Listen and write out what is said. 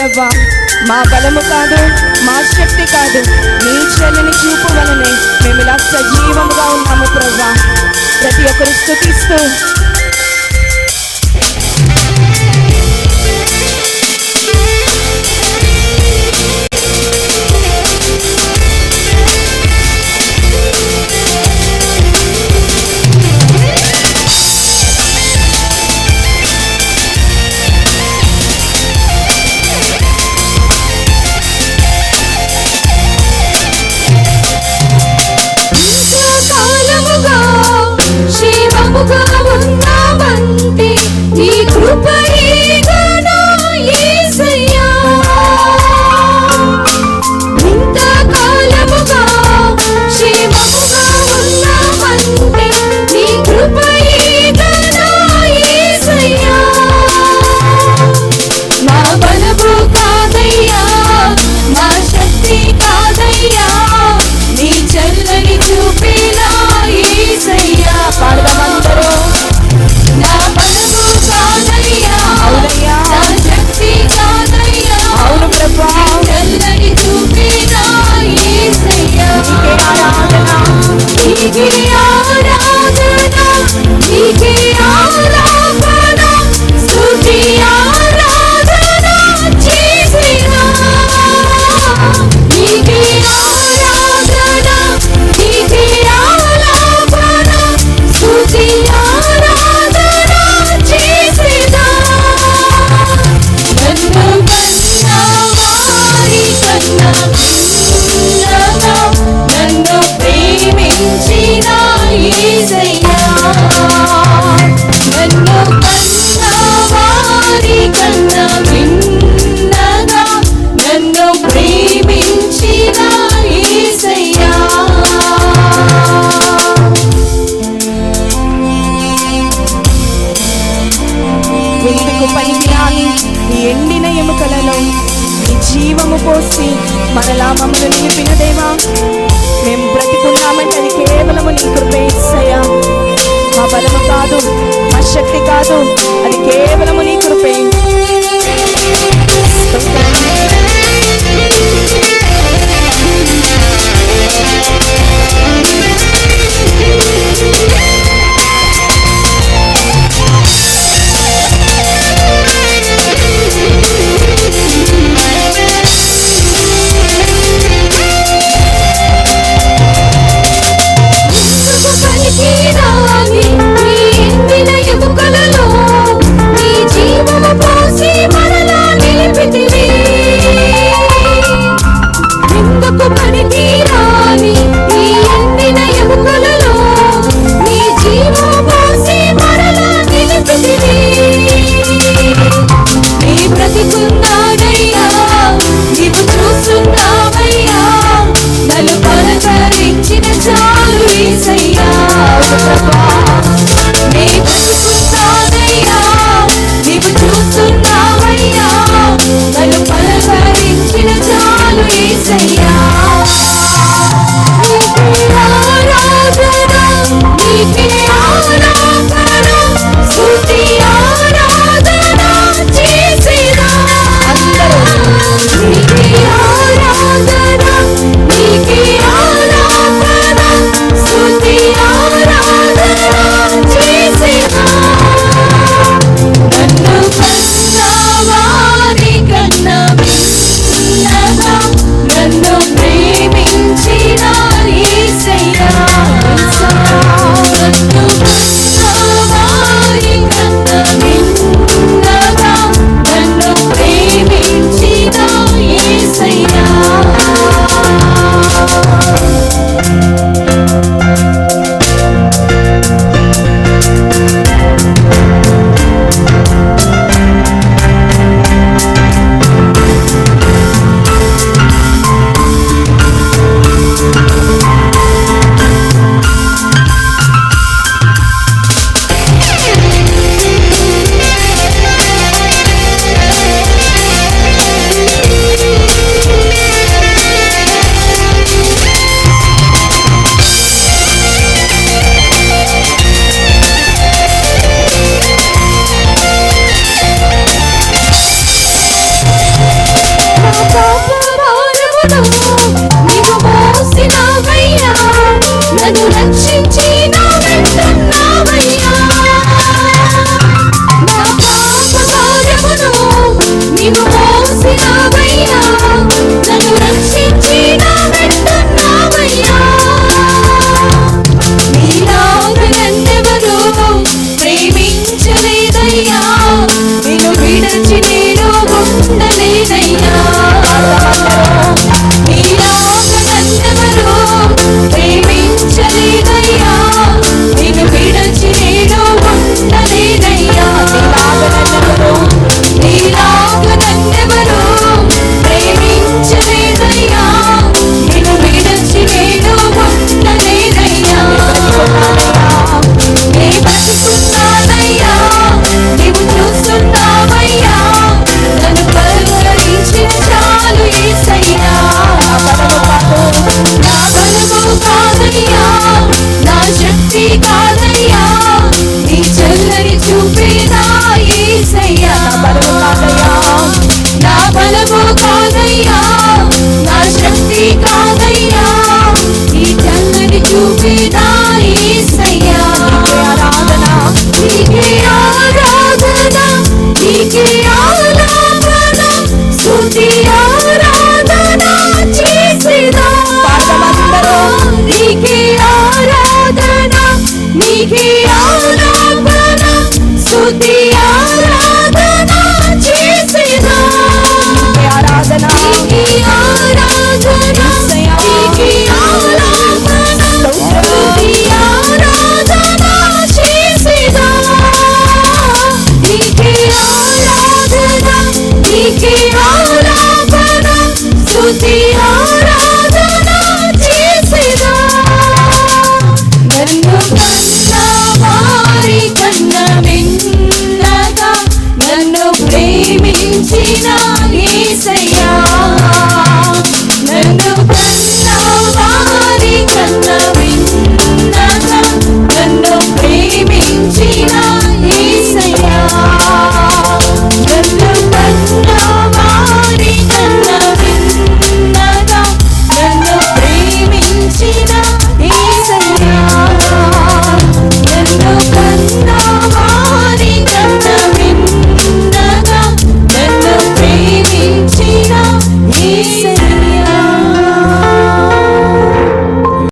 ప్రభా మా బలము కాదు మా శక్తి కాదు. నీ చెల్లిని చూపు వలనే మేము ఇలా సజీవంగా ఉన్నాము ప్రభా. ప్రతి ఒక్కరు స్థుతిస్తూ జీవము పోసి మరలా మమ్మల్ని నిలిపిన దేవా. మేము బ్రతికున్నామంటే అది కేవలము నీ కృపేసయ్యా మా బలము కాదు మా శక్తి కాదు అది కేవలము నీ కృపే. ప్రేమించిన ఏసయ్యా